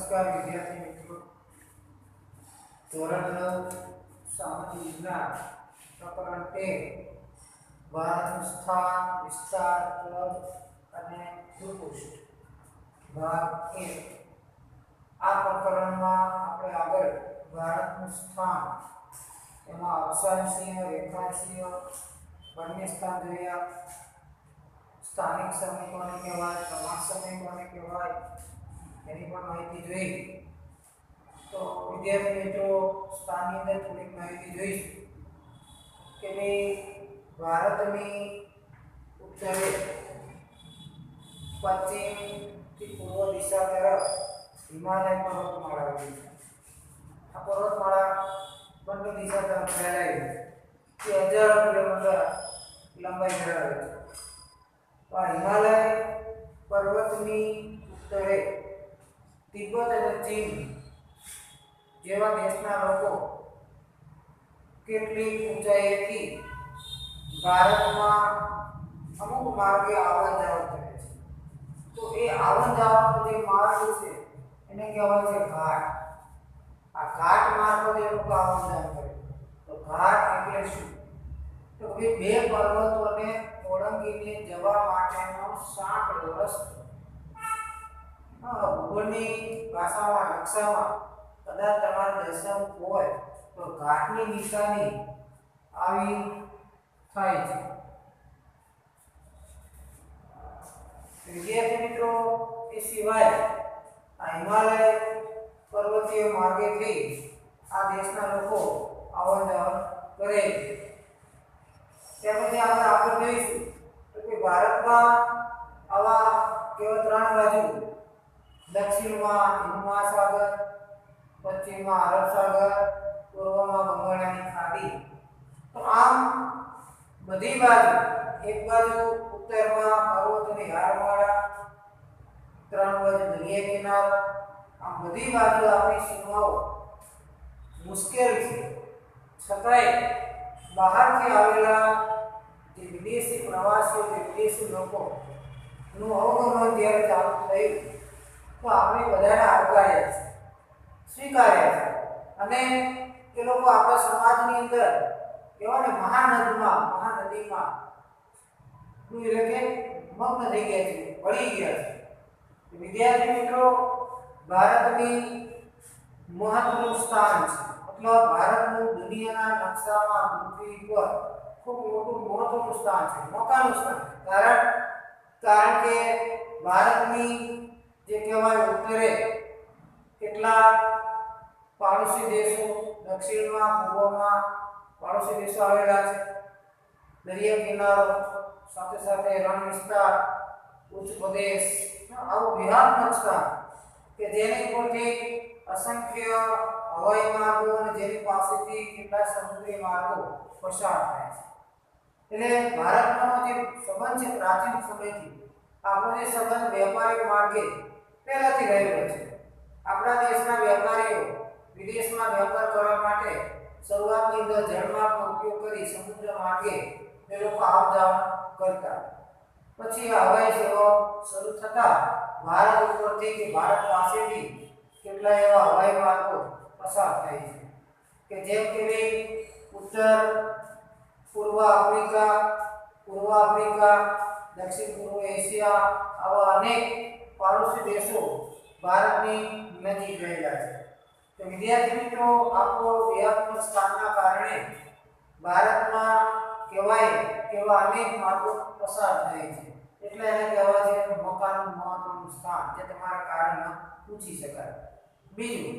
નમસ્કાર વિદ્યાર્થી મિત્રો ધોરણ નવ સામાન્ય વિજ્ઞાન પ્રકરણ તેર ભારતનું સ્થાન વિસ્તાર કદ અને ભૂપૃષ્ઠ ભાગ એક આ પ્રકરણમાં આપણે આગળ ભારતનું સ્થાન એમાં અક્ષાંશીય રેખાંશીય બંને સ્થાન જોયા સ્થાનિક સમય કોને કહેવાય પ્રમાણ સમય કોને કહેવાય એની પણ માહિતી જોઈ. તો વિદ્યાર્થી મિત્રો સ્થાનની અંદર થોડીક માહિતી જોઈશું કે ભાઈ ભારતની ઉત્તરે પશ્ચિમથી પૂર્વ દિશા તરફ હિમાલય પર્વતમાળા આવેલી છે. આ પર્વતમાળા બંને દિશા તરફ ફેલાયેલી છે. તે હજારો કિલોમીટર લંબાઈ ધરાવે છે. તો આ હિમાલય પર્વતની ઉત્તરે તિબ્બત અને ચીન જેવા દેશના લોકો કેટલી ઊંચાઈએથી ભારતમાં અમુક માર્ગે આવન જાવન કરે છે. તો એ આવન જાવનનો જે માર્ગ છે, એને કહેવાય છે ઘાટ. આ ઘાટ મારફતે એ લોકો આવન જાવન કરે તો ઘાટ એટલે શું? તો બે પર્વતોને ઓળંગીને જવા માટેનો સાંકડો રસ્તો. ભૂગોળની ભાષામાં, નકશામાં કદાચ તમારે દર્શન હોય તો ઘાટની નિશાની આવી થાય છે. વિદ્યાર્થી મિત્રો, એ સિવાય આ હિમાલય પર્વતીય માર્ગેથી આ દેશના લોકો આવન જાવન કરે છે. તેમજ આપણે આગળ જોઈશું તો કે ભારતમાં આવા કેવા ત્રણ બાજુ દક્ષિણમાં હિન્દ મહાસાગર પશ્ચિમમાં અરબ સાગર, પૂર્વમાં બંગાળની ખાડી. તો આમ બધી બાજુ, એક બાજુ ઉત્તરમાં પર્વતની હારમાળા, ત્રણ બાજુ દરિયા કિનારો, આમ બધી બાજુ આપણી સીમાઓ મુશ્કેલ છે. છતાંય બહારથી આવેલા જે વિદેશી પ્રવાસીઓ, જે વિદેશી લોકોનું અવગમન જ્યારે ચાલુ થયું તો આપણે બધાને આવકાર્યા છે સ્વીકાર્યા છે. અને એ લોકો આપણા સમાજની અંદર કહેવાય મહાનદીમાં મહાનદીમાં એટલે કે મગ્ન થઈ ગયા છે વળી ગયા છે. વિદ્યાર્થી મિત્રો, ભારતની મહત્વનું સ્થાન છે. મતલબ ભારતનું દુનિયાના નકશામાં પૃથ્વી પર ખૂબ મોટું, મહત્વનું સ્થાન છે મોકાનું સ્થાન કારણ કારણ કે ભારતની જે કહેવાય ઉત્તરે કેટલા પાડોશી દેશો દક્ષિણમાં, પૂર્વમાં પાડોશી દેશો આવેલા છે. દરિયા કિનારો, સાથે સાથે રણ વિસ્તાર, ઉચ્ચ પ્રદેશ, આવું વિહાત્મક સ્થાન કે જેની ઉપરથી અસંખ્ય હવાઈ માર્ગો અને જેની પાસેથી કેટલા સમુદ્રી માર્ગો પસાર થાય છે. એટલે ભારતનો જે સંબંધ છે પ્રાચીન સમયથી, આપણો જે સંબંધ વેપારિક માર્ગે પહેલાથી રહેલો છે. આપણા દેશના વેપારીઓ વિદેશમાં વેપાર કરવા માટે શરૂઆતની અંદર જળમાર્ગનો ઉપયોગ કરી સમુદ્ર માર્ગે એ લોકો આવ જાવ કરતા. પછી હવાઈ સેવાઓ શરૂ થતા ભારત ઉપરથી કે ભારત પાસેથી કેટલા એવા હવાઈ માર્ગો પસાર થાય છે. કે જેમ કે ઉત્તર, પૂર્વ આફ્રિકા પૂર્વ આફ્રિકા, દક્ષિણ પૂર્વ એશિયા આવા અનેક પાડોશી દેશો ભારતની નજીક રહેલા છે તો વિદ્યાર્થી મિત્રો આપણો વ્યાપક સ્થાનના કારણે ભારતમાં કહેવાય કેવા અનેક માર્ગો પસાર થાય છે. એટલે એને કહેવાય છે મકાનનું મહત્વનું સ્થાન, જે તમારા કારણમાં પૂછી શકાય. બીજું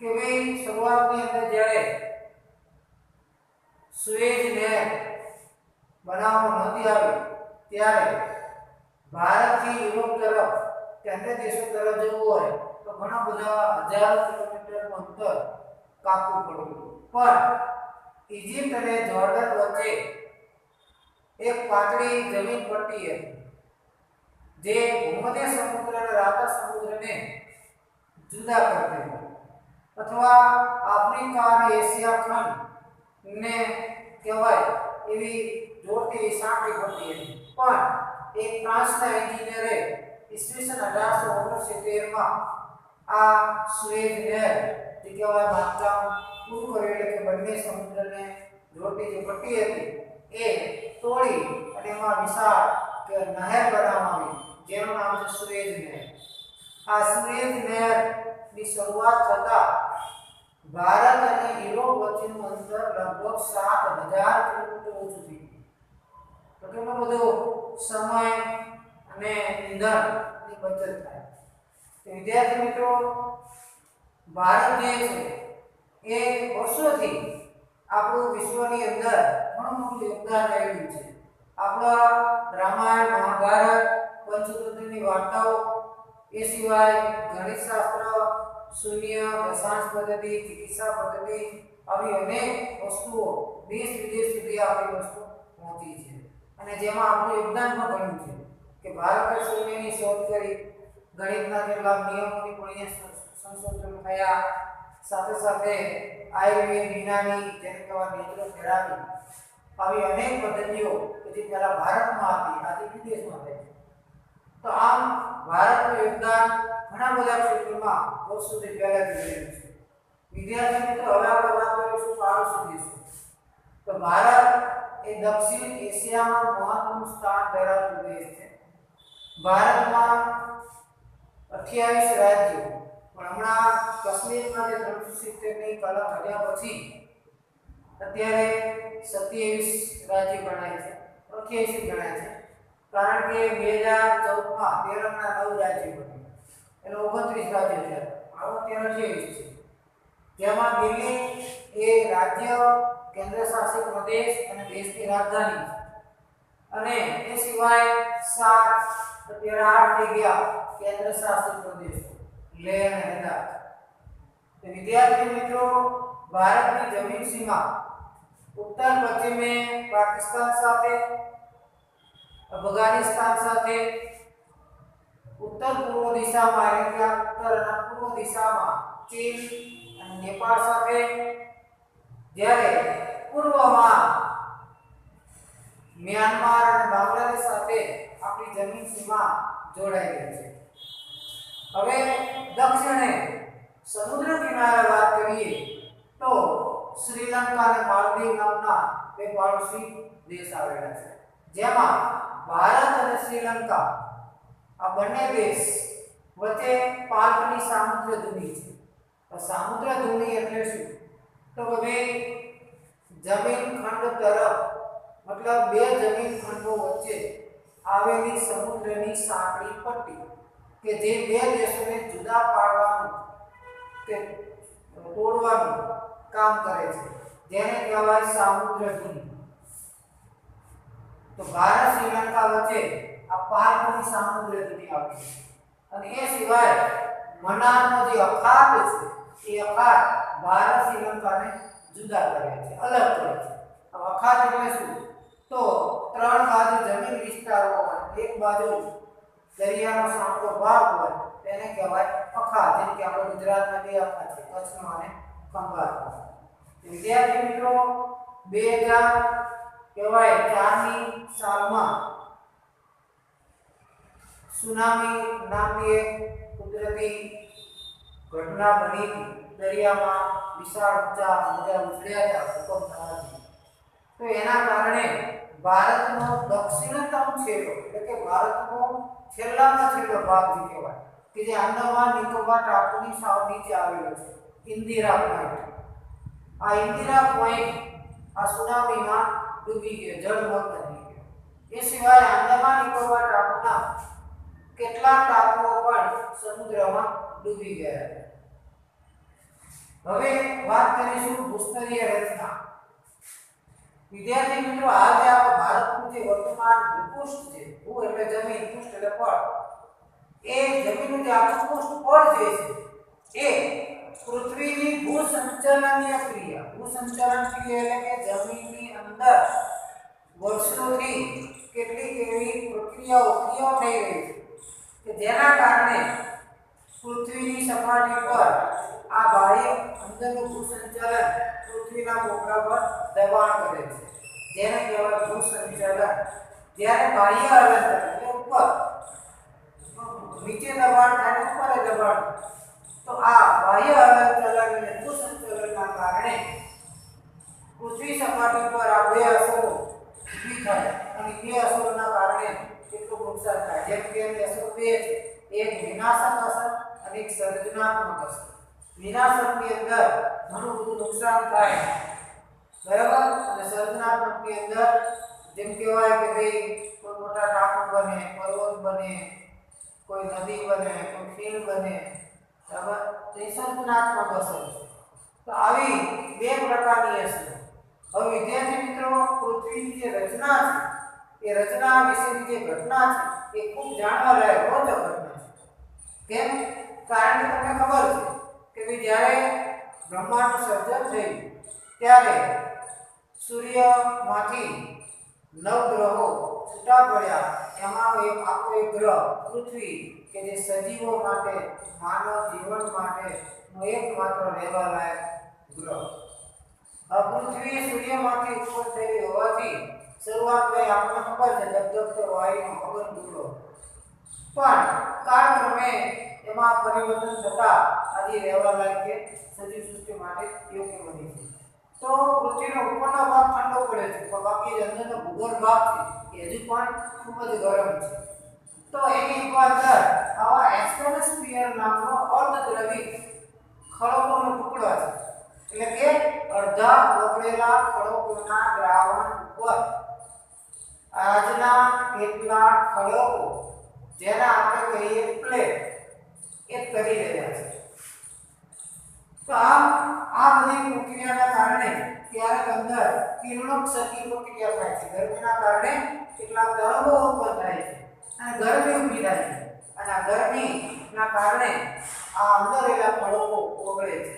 કે ભાઈ શરૂઆતની અંદર જ્યારે સુએજ નહેર બનાવવામાં નહોતી આવી, ત્યારે ભારતથી યુરોપ તરફ કે અન્ય દેશો તરફ જવું હોય તો ઘણા બધા હજારો કિલોમીટરનું અંતર કાપવું પડતું પણ ઇજિપ્ત અને જોર્ડન વચ્ચે એક પાતળી જમીન પટ્ટી હતી, જે ભૂમધ્ય સમુદ્ર અને રાતા સમુદ્રને જુદા કરતી હતી. અથવા આફ્રિકા અને એશિયા ખંડ ને કહેવાય એવી જોડતી સાંકળી પટ્ટી હતી. પણ એક ફ્રાન્સના એન્જિનિયરે ઈસવીસન અઢારસો ઓગણસિત્તેરમાં આ સુએઝ નહેર જે કહેવાય બાંધકામ પૂરું કર્યું એટલે કે બંને સમુદ્રને જોડતી જે પટ્ટી હતી એ તોડી અને એમાં વિશાળ કે નહેર બનાવવામાં આવી જેનું નામ છે સુએઝ નહેર આ સુએઝ નહેરની શરૂઆત થતા ભારત અને યુરોપ વચ્ચેનું અંતર લગભગ સાત હજાર કિલોમીટર ઓછું થઈ તો કેટલો બધો સમય અને ઈંધણની બચત થાય. તો વિદ્યાર્થી મિત્રો ભારત જે છે, એ વર્ષોથી આપણું વિશ્વની અંદર ઘણું મોટું યોગદાન રહ્યું છે. આપણા રામાયણ, મહાભારત, પંચતંત્રની વાર્તાઓ, એ સિવાય ગણિતશાસ્ત્ર, શૂન્ય, દશાંશ પદ્ધતિ, ચિકિત્સા પદ્ધતિ આવી અનેક વસ્તુઓ દેશ વિદેશ સુધી આપણી વસ્તુ પહોંચી છે. અને જેમાં આપણું યોગદાન પણ ઘણું છે. કે ભારતે શૂન્યની શોધ કરી ગણિતના કેટલાક નિયમોની પણ અહીંયા સંશોધન થયા. સાથે સાથે આયુર્વેદ વિજ્ઞાની જેને કહેવાય નેચરલ થેરાપી. આવી અનેક પદ્ધતિઓ કે જે પહેલા ભારતમાં હતી આજે વિદેશમાં થઈ છે તો આમ ભારતનું યોગદાન ઘણા બધા ક્ષેત્રોમાં વર્ષોથી પહેલાથી રહેલું છે. વિદ્યાર્થી મિત્રો, હવે આપણે વાત કરીશું પાડોશી દેશો તો ભારત એ દક્ષિણ એશિયામાં મહત્વનું સ્થાન ધરાવતું દેશ છે. ભારતમાં અઠ્યાવીસ રાજ્યો, પણ હમણાં કાશ્મીરમાં જે ત્રણસો સિત્તેરની કલમ હટ્યા પછી અત્યારે સત્યાવીસ રાજ્ય ગણાય છે, અઠ્યાવીસ ગણાય છે. કારણ કે બે હજાર ચૌદમાં તેરમના નવ રાજ્ય બન્યા. એટલે ઓગણત્રીસ રાજ્ય છે. આવો અત્યારે અઠ્યાવીસ છે. જેમાં દિલ્હી એ રાજ્ય કેન્દ્ર શાસિત પ્રદેશ અને દેશની રાજધાની છે. અને એ સિવાય સાત અત્યારે આઠ થઈ ગયા કેન્દ્ર શાસિત પ્રદેશો, લેહ અને લદ્દાખ. તો વિદ્યાર્થી મિત્રો, ભારતની જમીન સીમા ઉત્તર, પશ્ચિમે પાકિસ્તાન સાથે, અફઘાનિસ્તાન સાથે, ઉત્તર પૂર્વ દિશામાં એટલે કે ઉત્તર અને પૂર્વ દિશામાં ચીન અને નેપાળ સાથે. જ્યારે પૂર્વમાં મ્યાનમાર અને બાંગ્લાદેશ સાથે આપણી જમીન સીમા જોડાઈ ગઈ છે. હવે દક્ષિણે સમુદ્ર કિનારે વાત કરીએ તો શ્રીલંકા અને માલદીવ નામના બે પાડોશી દેશ આવેલા છે. જેમાં ભારત અને શ્રીલંકા, આ બંને દેશ વચ્ચે પાર્કની સામુદ્ર ધુની છે. સામુદ્ર ધૂની એટલે શું? તો કે જમીન ખંડ તરફ મતલબ બે જમીન ખંડો વચ્ચે આવેલી સમુદ્રની સાંકડી પટ્ટી કે જે બે દેશોને જુદા પાડવાનું કે તોડવાનું કામ કરે છે. જેને કહેવાય સામુદ્ર ધુની તો ભારત શ્રીલંકા વચ્ચે આ પાર્કની સામુદ્ર ધુની આવે અને એ સિવાય મનારનો જે અખાત છે, એ અખાત ભારત શ્રીલંકાને જુદા કરે છે, અલગ કરે છે. અખાત એટલે શું? તો ત્રણ બાજુ જમીન વિસ્તારો હોય. એક બાજુ દરિયાનો સાંકડો ભાગ હોય, તેને કહેવાય પખા જેમ કે આપણે ગુજરાતમાં બે અખા છે, કચ્છમાં અને ખંભાત વિદ્યાર્થી મિત્રો, બે હજાર કહેવાય ચારની સાલમાં. સુનામી નામની એક કુદરતી ઘટના બની દરિયામાં વિશાળ ઊંચા મોજા ઉછળ્યા હતા, ભૂકંપ થવાથી. તો એના કારણે ભારતનો દક્ષિણતમ છેડો, એટલે કે ભારતનો છેલ્લામાં છેલ્લો ભાગ જે કહેવાય, કે જે આંદામાન નિકોબાર ટાપુની સાવ નીચે આવેલો છે, ઇન્દિરા પોઈન્ટ. આ ઇન્દિરા પોઈન્ટ આ સુનામીમાં ડૂબી ગયો, જળમગ્ન થઈ ગયો. એ સિવાય આંદામાન નિકોબાર ટાપુના કેટલાક ટાપુઓ પણ સમુદ્રમાં ડૂબી ગયા. હવે વાત કરીશું ભૂસ્તરીય રચના. વિદ્યાર્થી મિત્રો આ જે આપણો ભારતનું જે વર્તમાન ભૂપૃષ્ઠ છે. ભૂ એટલે જમીન, પૃષ્ઠ એટલે પડ. એ જમીનનું જે આપણું પૃષ્ઠ પડ જે છે, એ પૃથ્વીની ભૂસંચલનીય ક્રિયા. ભૂસંચલન ક્રિયા એટલે કે જમીનની અંદર વર્ષોથી કેટલીક એવી પ્રક્રિયાઓ, ક્રિયાઓ થઈ રહી છે કે જેના કારણે પૃથ્વીની સપાટી પર આ વાયુ અંદરનું ભૂસંચાલન પૃથ્વીના મોકળા પર દબાણ કરે છે જેને કહેવાય ભૂસંચાલન જ્યારે બાહ્ય હલન એટલે ઉપર નીચે દબાણ થાય ઉપર દબાણ તો આ બાહ્ય હલન ચલન અને ભૂસંચાલનના કારણે પૃથ્વી સપાટી પર આ બે અસરો ઊભી થાય અને બે અસરોના કારણે કેટલું નુકસાન થાય જેમ કે અસરો બે છે એક વિનાશક અસર અને એક સર્જનાત્મક અસર વિનાશકની અંદર ઘણું બધું નુકસાન થાય બરાબર અને સર્જનાત્મકની અંદર જેમ કહેવાય કે ભાઈ કોઈ મોટા ટાપુ બને પર્વત બને કોઈ નદી બને કોઈ ખીણ બને બરાબર તો એ સર્જનાત્મક અસર છે તો આવી બે પ્રકારની અસર હવે વિદ્યાર્થી મિત્રો પૃથ્વીની જે રચના છે એ રચના વિશેની જે ઘટના છે એ ખૂબ જાણવા લાયક રોચક ઘટના છે કેમ કારણ કે તમને ખબર છે કે જ્યારે બ્રહ્માંડનું સર્જન થયું, ત્યારે સૂર્યમાંથી નવ ગ્રહો છૂટા પડ્યા. એમાં એક આખો એક ગ્રહ, પૃથ્વી, કે જે સજીવો માટે, માનવ જીવન માટે એકમાત્ર રહેવા લાયક ગ્રહ પૃથ્વી સૂર્યમાંથી ઉત્પન્ન થયેલી હોવાથી શરૂઆતમાં આપણને ખબર છે દગદગતો વાયુનો અગન ગુલો પણ કાળક્રમે એમાં પરિવર્તન થતા આજે રહેવા લાયક કે સજીવ સૃષ્ટિ માટે યોગ્ય બની છે. તો પૃથ્વીનો ઉપરનો ભાગ ઠંડો પડે છે, પણ બાકી અંદરનો ભૂગોળ ભાગ છે, એ હજુ પણ ખૂબ જ ગરમ છે. તો એની અંદર આવા એસ્ટ્રોનોસ્ફિયર નામનો અર્ધદ્રવી ખડકોનો ટુકડો છે. એટલે કે અડધા ઓગળેલા ખડકોના દ્રાવણ ઉપર આજના કેટલા ખડકો જેના આપણે કહીએ પ્લે એ કરી રહ્યા છે. તો આમ આ બધી પ્રક્રિયાના કારણે ક્યારેક અંદર કિરણોત્સર્ગી પ્રક્રિયા થાય છે. ગરમીના કારણે કેટલાક તરંગો ઉત્પન્ન થાય છે અને ગરમી ઊભી થાય છે. અને આ ગરમીના કારણે આ અંદર રહેલા ખડકો ઓગળે છે.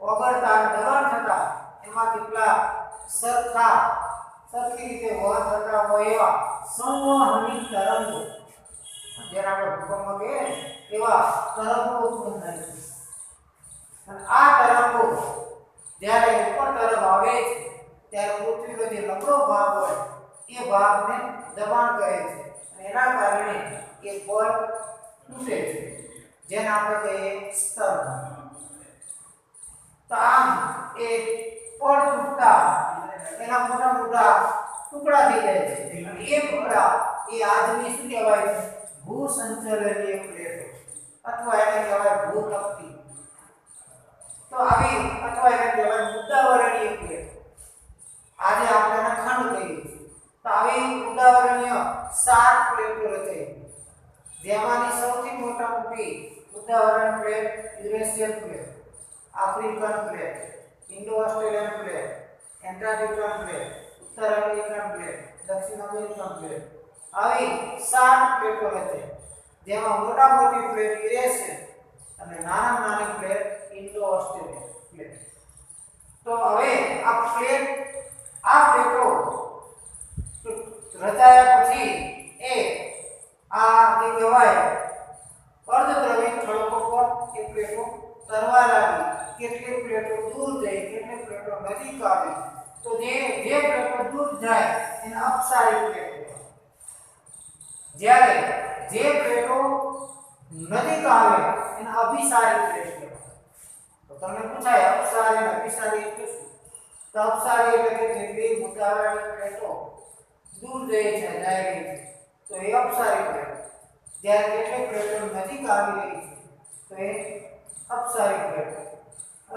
ઓગળતા દબાણ થતા એમાં કેટલા સરખા સરખી રીતે વહન થતા હોય એવા સંવહની તરંગો જેના આપણે ને, એવા તરંગો ઉત્પન્ન આ તરંગો જ્યારે ઉપર તરફ આવે ત્યારે પૃથ્વીનો જે નબળો હોય એ ભાગને એના કારણે એ બળ તૂટે છે. જેને આપણે સ્તર તો એ પળ તૂટતા એના મોટા મોટા ટુકડા થઈ જાય છે. એ ટુકડા એ આજની શું કહેવાય? છે ભૂસંચલનીય પ્લેટો અથવા એને કહેવાય ભૂતક્તિ તો આવી અથવા એને કહેવાય મુદ્દાવરણીય પ્લેટ આજે આપણે એને ખંડ કહીએ છીએ તો આવી મુદ્દાવરણીય સાત પ્લેટો રચાઈ જેમાંની સૌથી મોટા મોટી મુદ્દાવરણ plate Eurasian plate African plate Indo Australian plate Antarctican plate ઉત્તર અમેરિકન પ્લેટ દક્ષિણ અમેરિકન પ્લેટ આવી સાત પ્લેટો હશે જેમાં મોટા મોટી પ્લેટ યુરેશિયન અને નાના નાની પ્લેટ ઇન્ડો ઓસ્ટ્રેલિયન પ્લેટ તો હવે આ પ્લેટ આ પ્લેટો રચાયા પછી એ આ જે કહેવાય અર્ધદ્રવિત ખડકો પર એ પ્લેટો તરવા લાગી. કેટલી પ્લેટો દૂર જાય કેટલી પ્લેટો નજીક આવે. તો જે જે પ્લેટો દૂર જાય, એને અપસારી પ્લેટો. જ્યારે જે પ્લેટો નદી આવે, એને અભિસારી પ્લેટ કહેવાય તો તમને પૂછાય, અપસારી અને અભિસારી એટલે શું? તો અપસારી એટલે કે જેટલી મુદ્દાવાળી પ્લેટો દૂર જાય છે, જાય રહી છે. તો એ અપસારી પ્લેટ જ્યારે કેટલીક પ્લેટો નદી આવી રહી છે, તો એ અપસારી પ્લેટ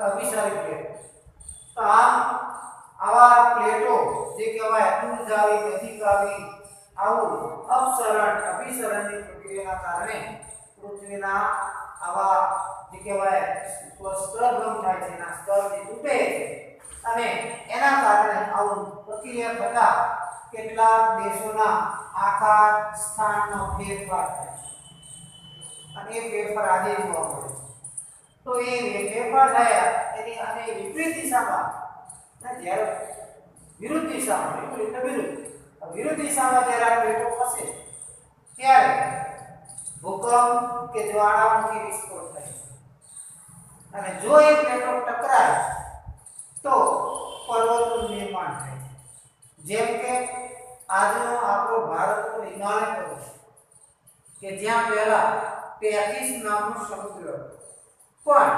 અભિસારી પ્લેટ તો આ આવા પ્લેટો જે કહેવાય દૂર જાવી નદી આવી આવું અપસરણ, અભિસરણની પ્રક્રિયાના કારણે પૃથ્વીના આવા જે કહેવાય સ્તરભંગ થાય છે, એના સ્તર જે તૂટે અને એના કારણે આવું પ્રક્રિયા થતા કેટલાક દેશોના આકાર સ્થાનનો ફેરફાર થાય અને એ ફેરફાર આજે જોવા મળે તો એ ફેરફાર થયા, એની અને વિપરીત દિશામાં જ્યારે વિરુદ્ધ દિશામાં, વિપરીત વિરુદ્ધ વિરુદ્ધ દિશામાં જ્યારે આ પ્લેટો ખસે ત્યારે ભૂકંપ કે જ્વાળામુખી વિસ્ફોટ થાય. અને જો એ પ્લેટો ટકરાય, તો પર્વતનું નિર્માણ થાય. જેમ કે આજનો આપણો ભારતનો હિમાલય પર્વત કે જ્યાં પહેલા પેથીસ નામનો સમુદ્ર હતો. પણ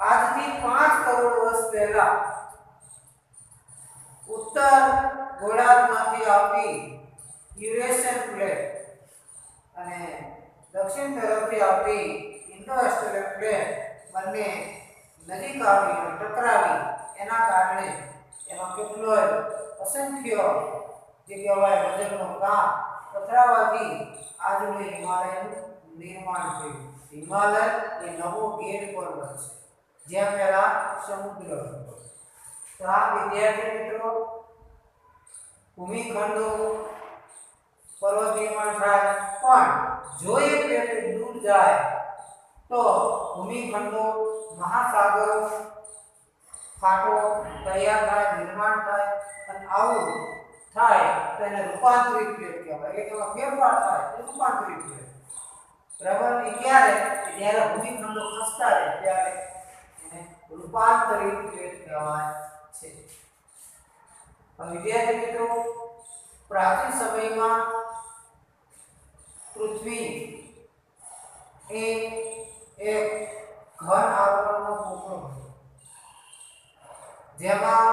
આજથી પાંચ કરોડ વર્ષ પહેલા ઉત્તર ગોળાર્ધમાંથી આવતી યુરેશિયન પ્લેટ અને દક્ષિણ તરફથી આવતી ઇન્ડો ઓસ્ટ્રેલિયન પ્લેટ બંને નજીક આવી ટકરાવી. એના કારણે એમાં કેટલો અસંખ્ય જે કહેવાય વજનનો કામ પથરાવાથી આજનું હિમાલયનું નિર્માણ થયું. હિમાલય એ નવો ગેટ પર્વત છે જ્યાં પહેલાં સમુદ્ર હતો. તો આ વિદ્યાર્થી મિત્રો, ભૂમિખંડો, પર્વત નિર્માણ થાય. પણ જો એ પ્લેટ દૂર જાય, તો ભૂમિખંડો, મહાસાગરો, ફાટો તૈયાર થાય, નિર્માણ થાય અને આવું થાય તો એને રૂપાંતરિત પ્લેટ કહેવાય. એટલે કે એમાં ફેરફાર થાય એ રૂપાંતરિત પ્લેટ બરાબર? એ ક્યારે? કે જ્યારે ભૂમિખંડો ખસતા રહે, ત્યારે એને રૂપાંતરિત પ્લેટ કહેવાય. છે. વિદ્યાર્થી મિત્રો, પ્રાચીન સમયમાં પૃથ્વી એ એક ઘન આવરણનો ટુકડો હતો. જેમાં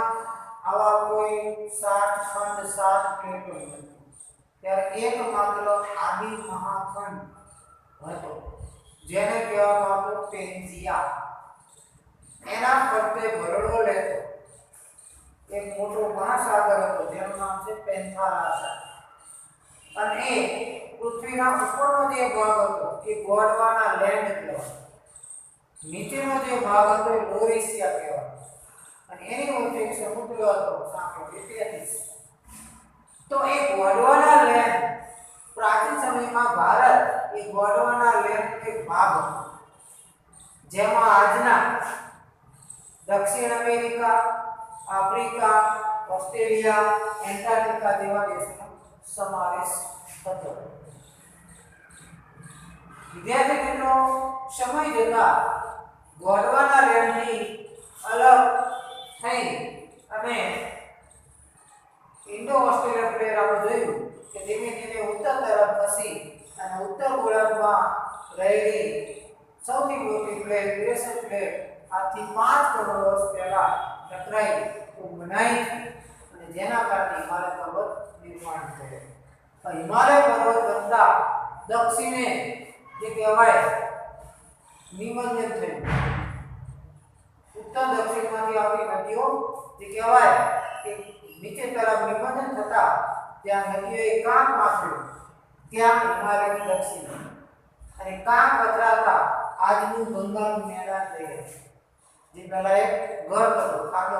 આવા કોઈ સાત, ખંડ, સાત પ્લેટો ત્યારે એકમાત્ર આદિ મહાખંડ હતો. જેને કહેવામાં આવતો પેન્જિયા એના ફરતે ભરડો લેતો. એક મોટો મહાસાગર હતો જેનું નામ છે પેન્થારા અને એ પૃથ્વીના ઉપરનો જે ભાગ હતો એ ગોળવાના લેન્ડ કહેવાય નીચેનો જે ભાગ હતો એ લોરેશિયા કહેવાય અને એની વચ્ચે એક સમુદ્ર હતો સાંકળો ઇતિહાસ તો એ ગોળવાના લેન્ડ પ્રાચીન સમયમાં ભારત એ ગોળવાના લેન્ડ એક ભાગ હતો જેમાં આજના દક્ષિણ અમેરિકા આફ્રિકા, ઓસ્ટ્રેલિયા, એન્ટાર્કટિકા જેવા દેશોનો સમાવેશ થતો. વિદ્યાર્થી મિત્રો સમય જતા ગોડવાના લેન્ડની અલગ થઈ અને ઇન્ડો ઓસ્ટ્રેલિયન પ્લેયર આપણે જોયું કે ધીમે ધીમે ઉત્તર તરફ ખસી અને ઉત્તર ગોળાર્ધમાં રહેલી સૌથી મોટી પ્લેટ યુરેશિયન પ્લેટ આજથી પાંચ કરોડ વર્ષ પહેલા ટકરાઈ તો બનાવી અને જેના કારણે હિમાલય પર્વત નિર્માણ થયો. તો હિમાલય પર્વત બનતા દક્ષિણે જે કહેવાય નિમંજન થયું. ઉત્તર દક્ષિણમાંથી આવતી નદીઓ જે કહેવાય કે નીચે તરફ નિમંજન થતા ત્યાં નદીઓએ કામ આપ્યો ત્યાં હિમાલયની દક્ષિણ. અને કાંપ પથરાતા આજનું ગંગાનું મેદાન થઈ ગયું જે પહેલા એક ઘર હતો ખાડો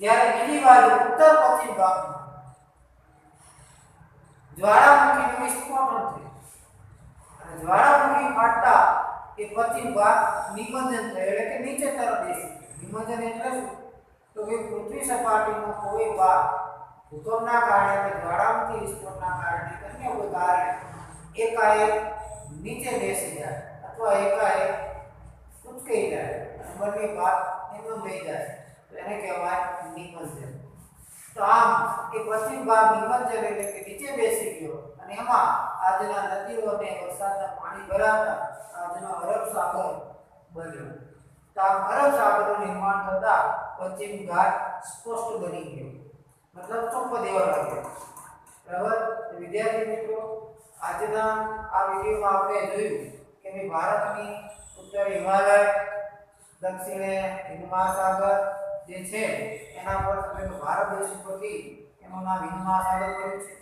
જ્યારે બીજી બાજુ ઉત્તર પશ્ચિમ ભાગમાં જ્વાળામુખીનું વિસ્ફોટન થયું. અને જ્વાળામુખી ફાટતા એ પશ્ચિમ ભાગ નિમંજન થયો, એટલે કે નીચે તરફ દેશે નિમજ્જન એટલે શું? તો કે પૃથ્વી સપાટીનો કોઈ ભાગ ભૂકંપના કારણે કે જ્વાળામુખી વિસ્ફોટના કારણે અન્ય કોઈ કારણે એકાએક નીચે બેસી જાય, અથવા એકાએક ઉચકાઈ જાય. નંબરની વાત એમનો લઈ જાય. તો એને કહેવાય નિમજ્જન. તો આમ એ પશ્ચિમ ભાગ નિમજ્જન એટલે કે નીચે બેસી ગયો. અને એમાં આજના નદીઓ અને વરસાદના પાણી ભરાતા આજનો અરબ સાગર બન્યો. તો આમ અરબ સાગરનું નિર્માણ થતા પશ્ચિમ ઘાટ સ્પષ્ટ બની ગયો. મતલબ ચોખ્ખો દેવા લાગ્યો બરાબર? વિદ્યાર્થી મિત્રો, આજના આ વિડીયોમાં આપણે જોયું કે ભારતની ઉત્તર હિમાલય, દક્ષિણે હિન્દ મહાસાગર જે છે, એના પર એટલે ભારત દેશ ઉપરથી એનું નામ હિન્દ મહાસાગર પડ્યું છે.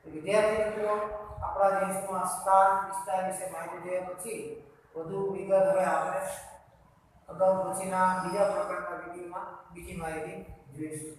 તો વિદ્યાર્થી મિત્રો, આપણા દેશમાં સ્થાન વિસ્તાર વિશે માહિતી જોયા પછી વધુ વિગત હવે આપણે અગાઉ પછીના બીજા પ્રકારના વિડીયોમાં બીજી માહિતી જોઈશું.